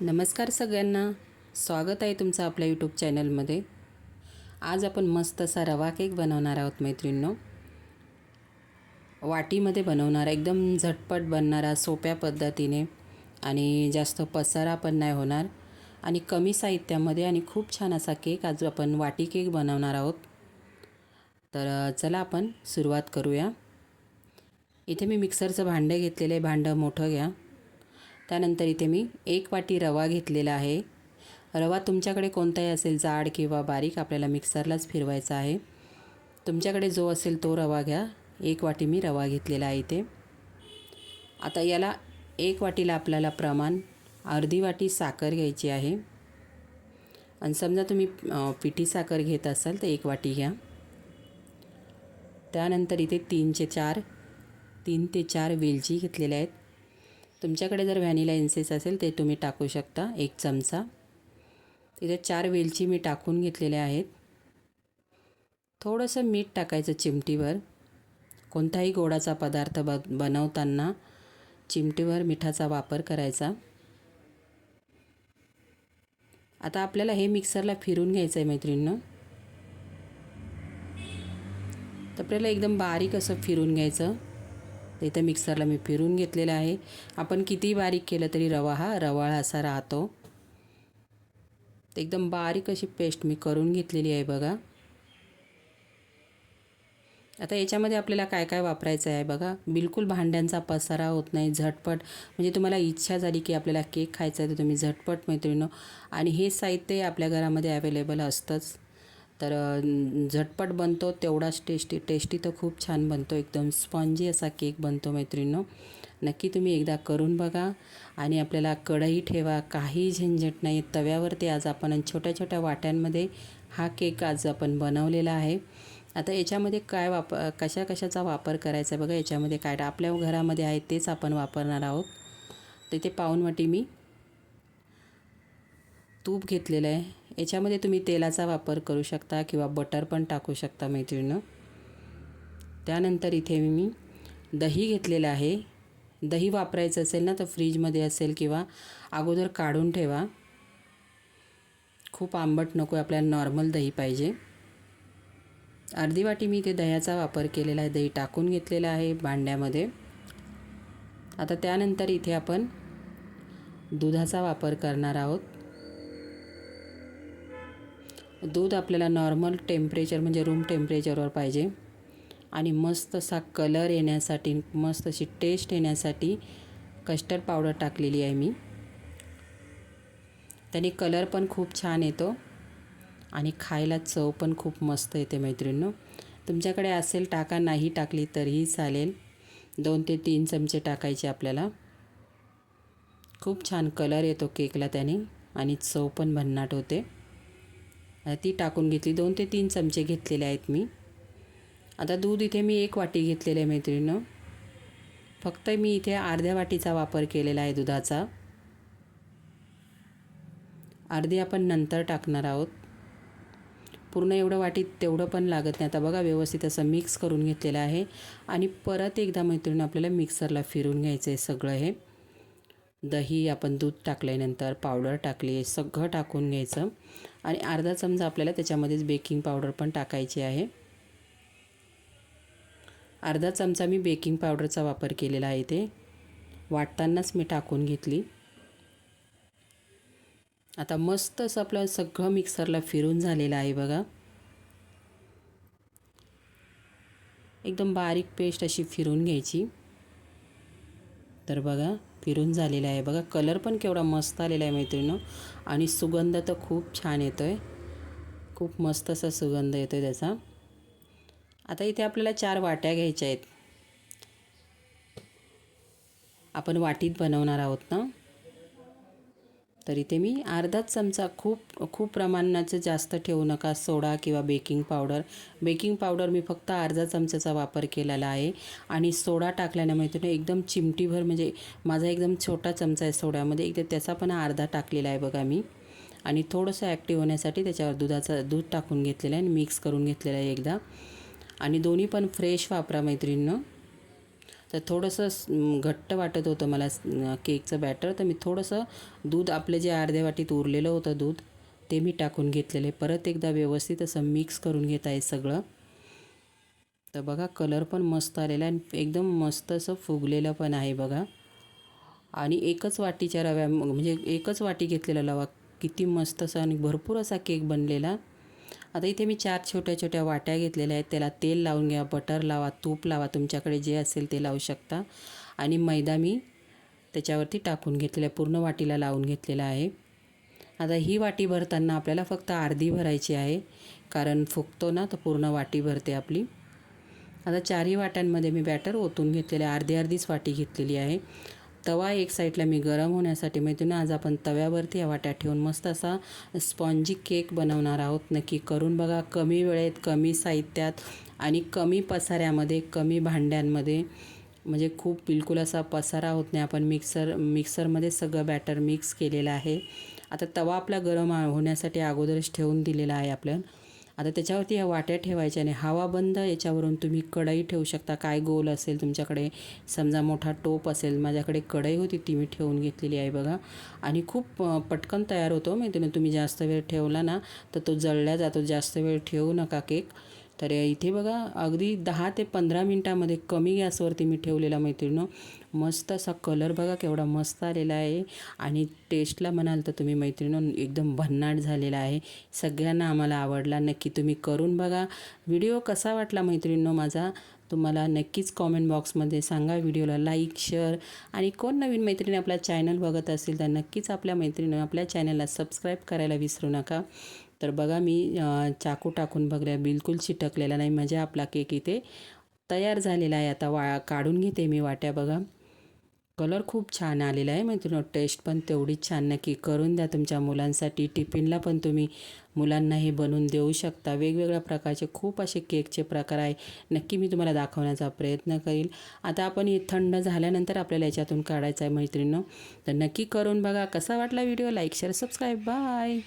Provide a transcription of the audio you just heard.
नमस्कार सगळ्यांना. स्वागत आहे तुमचं आपल्या यूट्यूब चॅनलमध्ये. आज आपण मस्त असा रवा केक बनवणार आहोत मैत्रिणींनो. वाटीमध्ये बनवणार एकदम झटपट बनणारा सोप्या पद्धतीने आणि जास्त पसारा पण नाही होणार. आणि कमी साहित्यामध्ये आणि खूप छान असा केक आज आपण वाटी केक बनवणार आहोत. तर चला आपण सुरुवात करूया. इथे मी मिक्सरचं भांडं घेतलेलं आहे. भांडं मोठं घ्या. त्यानंतर इथे मी एक वाटी रवा घेतलेला आहे. रवा तुमच्याकडे कोणताही असेल जाड किंवा बारीक आपल्याला मिक्सरलाच फिरवायचा आहे. तुमच्याकडे जो असेल तो रवा घ्या. एक वाटी मी रवा घेतलेला आहे इथे. आता याला एक वाटीला आपल्याला प्रमाण अर्धी वाटी साखर घ्यायची आहे. आणि समजा तुम्ही पिठी साखर घेत असाल तर एक वाटी घ्या. त्यानंतर इथे तीनचे चार तीन ते चार वेलची घेतलेल्या आहेत. तुमच्याकडे जर व्हॅनिला एन्सेस असेल ते तुम्ही टाकू शकता एक चमचा. तिथे चार वेलची मी टाकून घेतलेल्या आहेत. थोडंसं मीठ टाकायचं चिमटीवर. कोणताही गोडाचा पदार्थ ब बनवताना चिमटीवर मिठाचा वापर करायचा. आता आपल्याला हे मिक्सरला फिरून घ्यायचं आहे मैत्रिणीनं. तर आपल्याला एकदम बारीक असं फिरून घ्यायचं. इथं मिक्सरला मी फिरून घेतलेलं आहे. आपण किती बारीक केलं तरी रवा हा रवाळ असा राहतो. एकदम बारीक अशी पेस्ट मी करून घेतलेली आहे बघा. आता याच्यामध्ये आपल्याला काय काय वापरायचं आहे बघा. बिलकुल भांड्यांचा पसारा होत नाही झटपट. म्हणजे तुम्हाला इच्छा झाली की आपल्याला केक खायचा आहे तर तुम्ही झटपट मैत्रिणीनं. आणि हे साहित्य आपल्या घरामध्ये अवेलेबल असतंच. तर झटपट बनतो तेवढाच टेस्टी टेस्टी तर खूप छान बनतो. एकदम स्पॉन्जी असा केक बनतो मैत्रिणींनो. नक्की तुम्ही एकदा करून बघा. आणि आपल्याला कढई ठेवा काही झंझट नाही. तव्यावरती आज आपण आणि छोट्या छोट्या वाट्यांमध्ये हा केक आज आपण बनवलेला आहे. आता याच्यामध्ये काय वाप कशा कशाचा वापर करायचा आहे बघा. याच्यामध्ये काय आपल्या घरामध्ये आहे तेच आपण वापरणार आहोत. तर इथे पाऊन वाटी मी तूप घेतलेलं आहे. याच्यामध्ये तुम्ही तेलाचा वापर करू शकता किंवा बटर पण टाकू शकता मैत्रिणीनं. त्यानंतर इथे मी दही घेतलेलं आहे. दही वापरायचं असेल ना तर फ्रीजमध्ये असेल किंवा अगोदर काढून ठेवा. खूप आंबट नको आपल्याला नॉर्मल दही पाहिजे. अर्धी वाटी मी इथे दह्याचा वापर केलेला आहे. दही टाकून घेतलेलं आहे भांड्यामध्ये. आता त्यानंतर इथे आपण दुधाचा वापर करणार आहोत. दूध आपल्याला नॉर्मल टेम्परेचर म्हणजे रूम टेम्परेचरवर पाहिजे. आणि मस्त असा कलर येण्यासाठी मस्त अशी टेस्ट येण्यासाठी कस्टर्ड पावडर टाकलेली आहे मी. त्याने कलर पण खूप छान येतो. आणि खायला चव पण खूप मस्त येते मैत्रिणींनो. तुमच्याकडे असेल टाका नाही टाकली तरीही चालेल. दोन ते तीन चमचे टाकायचे आपल्याला. खूप छान कलर येतो केकला त्याने. आणि चव पण भन्नाट होते. ती टाकून घेतली. दोन ते तीन चमचे घेतलेले आहेत मी. आता दूध इथे मी एक वाटी घेतलेलं आहे मैत्रिणीनं. फक्त मी इथे अर्ध्या वाटीचा वापर केलेला आहे दुधाचा. अर्धी आपण नंतर टाकणार आहोत. पूर्ण एवढं वाटीत तेवढं पण लागत नाही. आता बघा व्यवस्थित असं मिक्स करून घेतलेलं आहे. आणि परत एकदा मैत्रिणी आपल्याला मिक्सरला फिरून घ्यायचं आहे सगळं हे. दही आपण दूध टाकल्यानंतर पावडर टाकली आहे सगळं टाकून घ्यायचं. आणि अर्धा चमचा आपल्याला त्याच्यामध्येच बेकिंग पावडर पण टाकायची आहे. अर्धा चमचा मी बेकिंग पावडरचा वापर केलेला आहे ते वाटतानाच मी टाकून घेतली. आता मस्त असं आपलं सगळं मिक्सरला फिरून झालेलं आहे बघा. एकदम बारीक पेस्ट अशी फिरून घ्यायची. तर बघा. फिरून झालेला आहे. बघा कलर पण केवढा मस्त आलेला आहे मैत्रिणीनं. आणि सुगंध तर खूप छान येतो आहे खूप मस्त असा सुगंध येतो आहे त्याचा. आता इथे आपल्याला चार वाट्या घ्यायच्या आहेत. आपण वाटीत बनवणार आहोत ना? तर इथे मी अर्धाच चमचा खूप खूप प्रमाणाचं जास्त ठेवू नका. सोडा किंवा बेकिंग पावडर. बेकिंग पावडर मी फक्त अर्धा चमच्याचा वापर केलेला आहे. आणि सोडा टाकल्याने माहिती एकदम चिमटीभर म्हणजे माझा एकदम छोटा चमचा आहे सोड्यामध्ये. एकदा त्याचा पण अर्धा टाकलेला आहे बघा मी. आणि थोडंसं ॲक्टिव्ह होण्यासाठी त्याच्यावर दुधाचं दूध टाकून घेतलेलं आहे आणि मिक्स करून घेतलेलं आहे एकदा. आणि दोन्ही पण फ्रेश वापरा मैत्रिणीनं. तर थोडंसं घट्ट वाटत होतं मला. केकचं बॅटर तर मी थोडंसं दूध आपलं जे अर्ध्या वाटीत उरलेलं होतं दूध ते मी टाकून घेतलेले परत एकदा व्यवस्थित असं मिक्स करून घेत आहे सगळं. तर बघा कलर पण मस्त आलेला आणि एकदम मस्त असं फुगलेलं पण आहे बघा. आणि एकच वाटीच्या रव्या म्हणजे एकच वाटी घेतलेला रवा किती मस्त असा आणि भरपूर असा केक बनलेला. आता इथे मी चार छोट्या छोट्या वाट्या घेतलेल्या आहेत. त्याला तेल लावून घ्या बटर लावा तूप लावा तुमच्याकडे जे असेल ते लावू शकता. आणि मैदा मी त्याच्यावरती टाकून घेतलेला आहे पूर्ण वाटीला लावून घेतलेला आहे. आता ही वाटी भरताना आपल्याला फक्त अर्धी भरायची आहे. कारण फुगतो ना तर पूर्ण वाटी भरते आपली. आता चारही वाट्यांमध्ये मी बॅटर ओतून घेतलेले आहे. अर्धी अर्धीच वाटी घेतलेली आहे. तवा एक साईडला मी गरम होण्यासाठी माहिती ना आज आपण तव्यावरती या वाट्या ठेवून मस्त असा स्पॉन्जी केक बनवणार आहोत. नक्की करून बघा. कमी वेळेत कमी साहित्यात आणि कमी पसाऱ्यामध्ये कमी भांड्यांमध्ये. म्हणजे खूप बिलकुल असा पसारा होत नाही. आपण मिक्सर मिक्सरमध्ये सगळं बॅटर मिक्स केलेलं आहे. आता तवा आपला गरम होण्यासाठी अगोदरच ठेवून दिलेला आहे आपल्याला. आता त्याच्यावरती ह्या वाट्या ठेवायच्या आणि हवा बंद याच्यावरून तुम्ही कढई ठेवू शकता. काय गोल असेल तुमच्याकडे? समजा मोठा टोप असेल माझ्याकडे कढई होती ती मी ठेवून घेतलेली आहे बघा. आणि खूप पटकन तयार होतो हो, माहिती ना तुम्ही जास्त वेळ ठेवला ना तर तो जळल्या जातो. जास्त वेळ ठेवू नका केक. तर इथे बघा अगदी दहा ते पंधरा मिनटामध्ये कमी गॅसवरती मी ठेवलेला मैत्रिणं. मस्त असा कलर बघा केवढा मस्त आलेला आहे. आणि टेस्टला म्हणाल तर तुम्ही मैत्रिणं एकदम भन्नाट झालेला आहे. सगळ्यांना आम्हाला आवडला नक्की तुम्ही करून बघा. व्हिडिओ कसा वाटला मैत्रिणींनो माझा? तुम्हाला नक्कीच कॉमेंट बॉक्समध्ये सांगा. व्हिडिओला लाईक शेअर आणि कोण नवीन मैत्रिणी आपला चॅनल बघत असेल तर नक्कीच आपल्या मैत्रिणी आपल्या चॅनलला सबस्क्राईब करायला विसरू नका. तर बघा मी चाकू टाकून बघल्या बिलकुल चिटकलेला नाही. म्हणजे आपला केक इथे तयार झालेला आहे. आता वा काढून घेते मी वाट्या बघा. कलर खूप छान आलेला आहे मैत्रिणी टेस्ट पण तेवढीच छान नक्की करून द्या तुमच्या मुलांसाठी. टिफिनला पण तुम्ही मुलांना हे बनवून देऊ शकता. वेगवेगळ्या प्रकारचे खूप असे केकचे प्रकार आहे. नक्की मी तुम्हाला दाखवण्याचा प्रयत्न करील. आता आपण हे थंड झाल्यानंतर आपल्याला याच्यातून काढायचं आहे मैत्रिणीनं. तर नक्की करून बघा. कसा वाटला video? Like share subscribe bye